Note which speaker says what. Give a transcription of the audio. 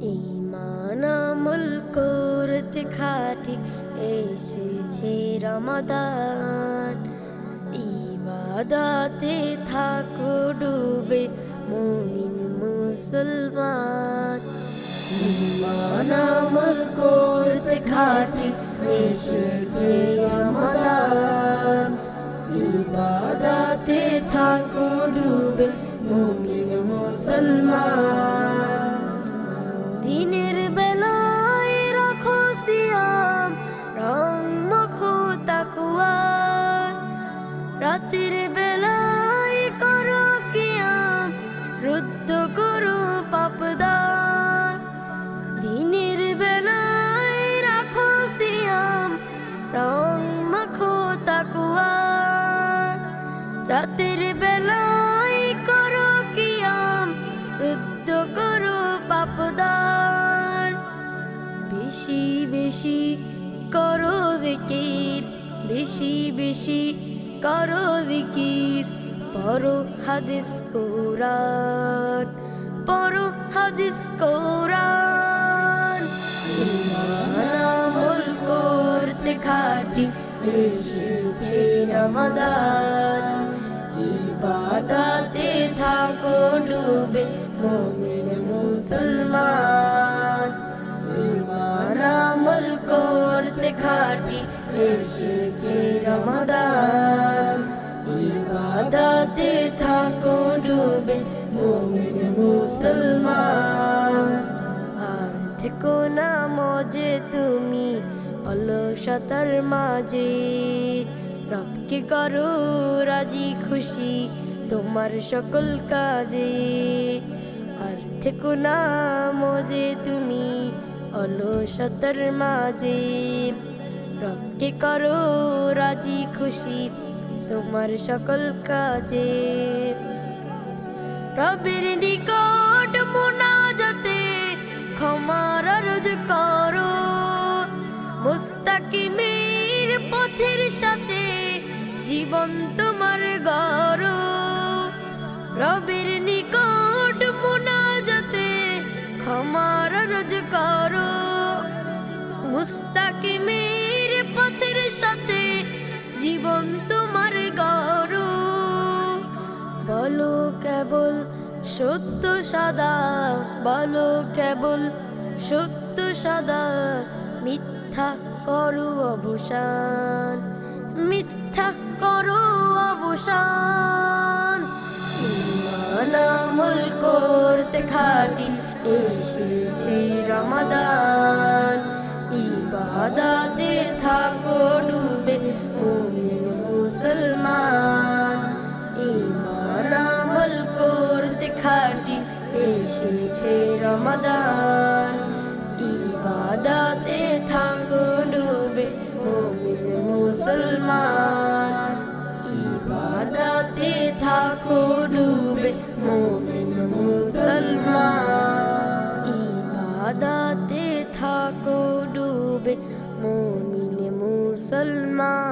Speaker 1: ইমান আমল করতে খাটি এসেছে রমাদান। ইবাদাতে থাকো ডুবে মুমিন মুসলমান। ইমান আমল করতে খাটি এসেছে রমাদান। ইবাদাতে থাকো ডুবে মুমিন মুসলমান। রাতের বেলায় করো কিয়াম রুদ্ধ করো পাপদান। বেশি বেশি করো জিকির। বেশি বেশি করো জিকির। পড়ো হাদিস কোরআন। পড়ো হাদিস কোরআন। আমল করতে খাটি, এসেছে রমাদান। ইবাদাতে থাকো ডুবে মুমিন মুসলমান। ইমান আমল করতে খাটি এসেছে রমাদান ইবাদাতে থাকো ডুবে মুমিন মুসলমান। আর থেকো না মজে তুমি অলসতার মাঝে। রবকে করো, রাজি খুশি তোমার সকল কাজে। আর থেকো না মজে তুমি অলসতার মাঝে। রবকে করো, রাজি খুশি তোমার সকল কাজে। রবের নিকট মোনাজাতে ক্ষমার রোজ করো সাথে জীবন তোমার গড়ো রবের নিকট মোনাজাতে ক্ষমার রোজ করো। মুস্তাকিমের পথের সাথে জীবন তোমার গড়ো বলো কেবল সত্য সাদা, বলো কেবল সত্য সাদা, মিথ্যা করু অবসান। আমল করতে খাটি এসেছে রমাদান। ইবাদাতে থাকো ডুবে মুমিন মুসলমান। ইমান আমল করতে খাটি এসেছে রমাদান। ইবাদাতে থাকো ডুবে মুমিন মুসলমান ইবাদাতে থাকো ডুবে মুমিন মুসলমান